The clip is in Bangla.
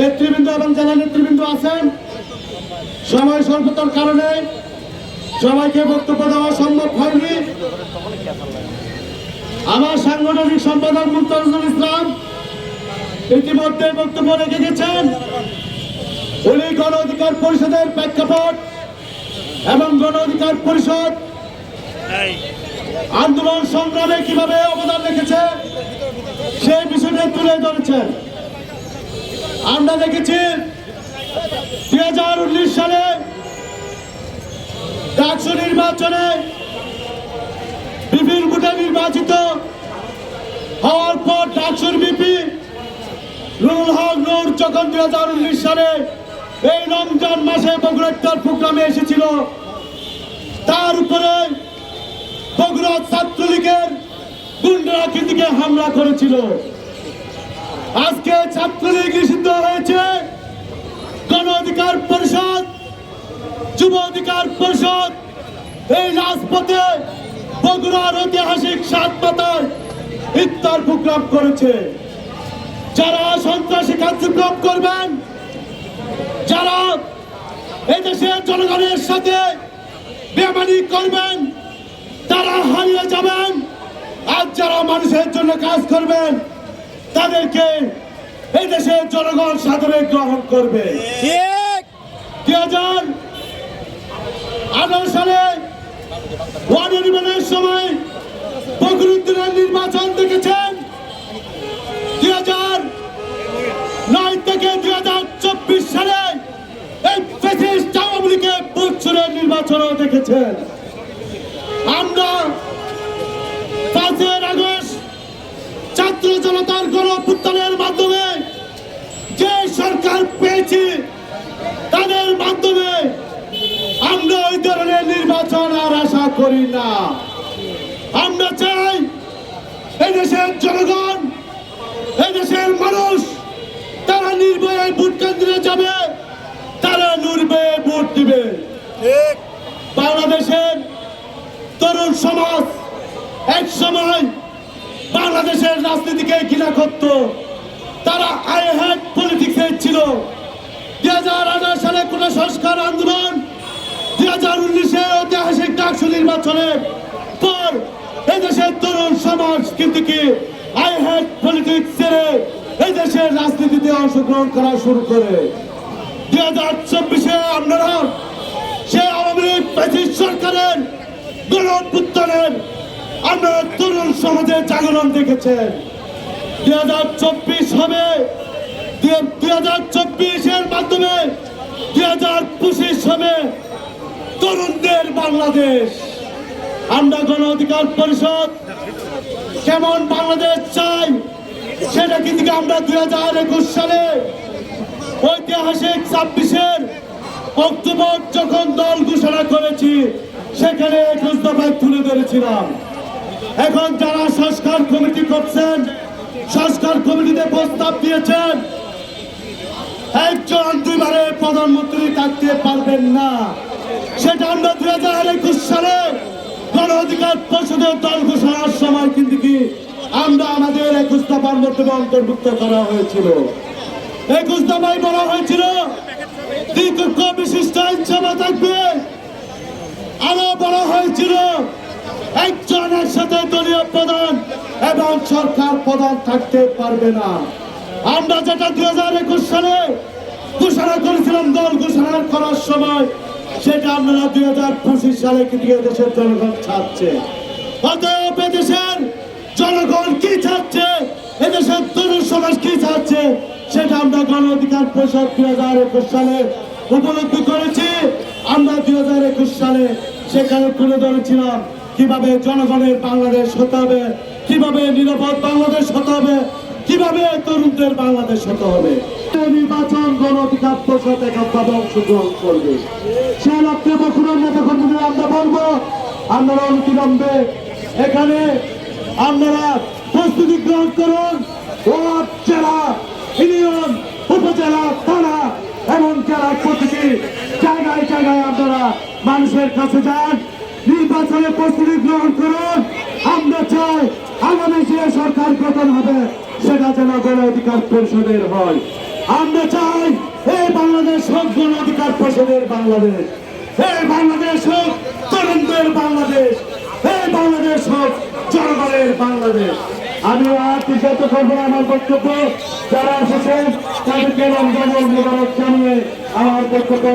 নেতৃবৃন্দ এবং জেলা নেতৃবৃন্দ আছেন। সময় স্বল্পতার কারণে সবাইকে বক্তব্য দেওয়া সম্ভব হয়নি। আমার সাংগঠনিক সম্পাদক মুক্তারুল ইসলাম ইতিমধ্যে বক্তব্য রেখে গেছেন। উনি গণ অধিকার পরিষদের প্রেক্ষাপট এবং গণ অধিকার পরিষদ আন্দোলন সংগ্রামে কীভাবে অবদান রেখেছে সেই বিষয়টা তুলে ধরেছেন। আমরা দেখেছি দুই হাজার উনিশ সালে ডাকসু নির্বাচনে বিপির ভোটে নির্বাচিত হওয়ার পর ডাকসুর বিপি নুরুল হক, নূর যখন দুই হাজার উনিশ সালে এই রমজান মাসে বগুড়ার প্রোগ্রামে এসেছিল। তার উপরে বগুড়া ছাত্রলীগের গুন্ডারা দিকে হামলা করেছিল। আজকে ছাত্রলীগ অধিকার পরিষদ এই রাজপথে বগুড়ার ঐতিহাসিক সাত পাতায় ইফতার প্রোগ্রাম করেছে। যারা সন্ত্রাসী কার্যক্রম করবেন যারা এদেশের জনগণের সাথে বেমানি করবেন তারা হারিয়ে যাবেন। আর যারা মানুষের জন্য কাজ করবেন তাদেরকে এই দেশের জনগণ সাদরে গ্রহণ করবে। দুই হাজার আঠারো সালে ওয়ার্ড নির্মাণের সময় ফখরুদ্দিনের নির্বাচন দেখেছেন। দুই হাজার নয় থেকে দুই হাজার চব্বিশ সালে এই ফেসিস্ট আওয়ামী লীগের বুথসুরের নির্বাচনও দেখেছেন। আমরা পাঁচের আগস্ট ছাত্র জনতার গণ মাধ্যমে যে সরকার পেয়েছি তাদের মাধ্যমে আমরা ওই ধরনের নির্বাচন আর আশা করি না। আমরা চাই এই এদেশের জনগণ এদেশের মানুষ তারা নির্ভয়ে ভোট কেন্দ্রে যাবে তারা নির্ভয়ে ভোট দিবে। বাংলাদেশের তরুণ সমাজ এক সময় বাংলাদেশের রাজনীতিকে ঘৃণা করত। তারা আই হ্যাড পলিটিক্সে ছিল। দুই হাজার আঠারো সালে কোন সংস্কার আন্দোলন দুই হাজার উনিশে ঐতিহাসিক ডাকসু নির্বাচনের পর এদেশের তরুণ সমাজ কিন্তু কি আই হ্যাড পলিটিক্স ছেড়ে এই দেশের রাজনীতিতে অংশগ্রহণ করা শুরু করে। দুই হাজার চব্বিশে আপনারা সে আওয়ামী লীগ ফ্যাসিস্ট সরকারের গণপুত্তনের আপনারা তরুণ সমাজে জাগরণ দেখেছেন। দুই হাজার চব্বিশ হবে। দুই হাজার চব্বিশের মাধ্যমে দুই হাজার পঁচিশ হবে। তরুণদের বাংলাদেশ। আমরা গণ অধিকার পরিষদ কেমন বাংলাদেশ চাই সেটা কিন্তু আমরা দুই হাজার একুশ সালে ঐতিহাসিক ছাব্বিশের অক্টোবর যখন দল ঘোষণা করেছি, সেখানে একুশ দফায় তুলে ধরেছিলাম। এখন যারা সংস্কার কমিটি করছেন, সংস্কার কমিটিতে প্রস্তাব দিয়েছেন, একজন দুইবারে প্রধানমন্ত্রী থাকতে পারবেন না। সেটা আমরা দুই হাজার একুশ সালে গণ অধিকার পরিষদের দল ঘোষণার সময় কিন্তু কি আমরা আমাদের একুশ দফার মধ্যে অন্তর্ভুক্ত করা হয়েছিল। একুশ দফায় বলা হয়েছিল দ্বিকক্ষ বিশিষ্ট আইনসভা থাকবে। আরও বলা হয়েছিল একজন একসাথে দলীয় প্রধান এবং সরকার প্রধান থাকতে পারবে না। আমরা যেটা দুই হাজার একুশ সালে ঘোষণা করেছিলাম, দল ঘোষণা করার সময় সেটা আপনারা দুই হাজার পঁচিশ সালে কিন্তু দেশের জনগণ ছাড়ছে? অতএব এদেশের জনগণ কি চাচ্ছে এদেশের তরুণ সমাজ কি চাচ্ছে সেটা আমরা গণ অধিকার পরিষদ দুই হাজার একুশ সালে উপলব্ধি করেছি। আমরা দুই হাজার একুশ সালে সেখানে তুলে ধরেছিলাম কীভাবে জনগণের বাংলাদেশ হতে হবে? কীভাবে নিরাপদ বাংলাদেশ হতে হবে? কীভাবে তরুণদের বাংলাদেশ হতে হবে? নির্বাচন গণ অধিকার পরিষদ অংশগ্রহণ করবে। সেই লক্ষ্যে বকুড়ের নেতা কর্মীদের আমরা বলব, আপনারা অনতিবিলম্বে এখানে আপনারা প্রস্তুতি গ্রহণ করুন। জেলা, ইউনিয়ন, উপজেলা, থানা এবং জেলার প্রতিটি জায়গায় জায়গায় আপনারা মানুষের কাছে যান। নির্বাচনে প্রস্তুতি গ্রহণ করুন। আমরা চাই আগামী যে সরকার গঠন হবে, সেটা যেন গণ অধিকার পরিষদের হয়। আমরা চাই এই বাংলাদেশ হোক গণ অধিকার পরিষদের বাংলাদেশ। এই বাংলাদেশ হোক তরুণদের বাংলাদেশ। এই বাংলাদেশ হোক জনগণের বাংলাদেশ। আমি আর কিছু করব আমার বক্তব্য। যারা এসেছেন, তাদেরকে রমজান মোবারক জানিয়ে আমার বক্তব্য